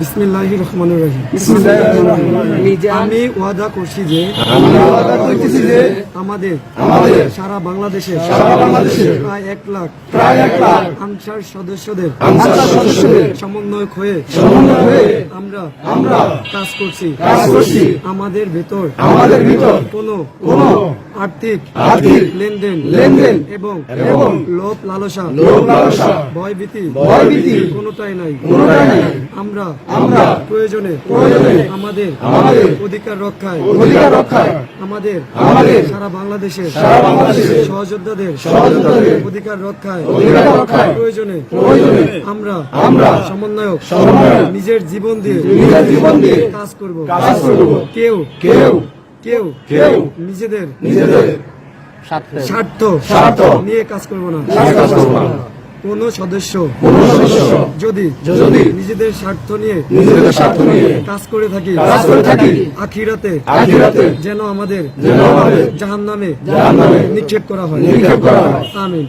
বিসমিল্লাহির রহমানির রহিম। আমি ওয়াদা করছি যে আমাদের সারা বাংলাদেশে সারা বাংলাদেশে প্রায় এক লাখ প্রায় এক লাখ আনসার সদস্যদের সমন্বয়ক হয়ে সমন্বয় হয়ে আমরা আমরা কাজ করছি। কাজ করছি। আমাদের ভেতর আমাদের ভিতর কোনো কোনো আর্থিক আর্থিক লেনদেন লেনদেন এবং এবং লোভ লালসা লোভ লালসা ভয়ভীতি ভয়ভীতি কোনোটাই নাই। কোনোটাই নাই। আমরা আমরা প্রয়োজনে প্রয়োজনে আমাদের আমাদের অধিকার রক্ষায় অধিকার রক্ষায় আমাদের আমাদের সারা বাংলাদেশের সারা বাংলাদেশের সহযোদ্ধাদের সহযোদ্ধাদের অধিকার রক্ষায় অধিকার রক্ষায় প্রয়োজনে প্রয়োজনে আমরা আমরা সমন্বয়ক সমন্বয়ক নিজের জীবন দিয়ে নিজের জীবন দিয়ে কাজ করব কাজ করব। কেউ কেউ কেউ কেউ নিজেদের নিজেদের স্বার্থ স্বার্থ নিয়ে কাজ করব না কাজ করব না। কোন সদস্য। যদি যদি নিজেদের স্বার্থ নিয়ে নিজেদের স্বার্থ নিয়ে কাজ করে থাকি কাজ করে থাকি আখিরাতে আখিরাতে যেন আমাদের যেন আমাদের জাহান নামে জাহান্নামে নিক্ষেপ করা হয়। নিক্ষেপ করা হয়। আমিন।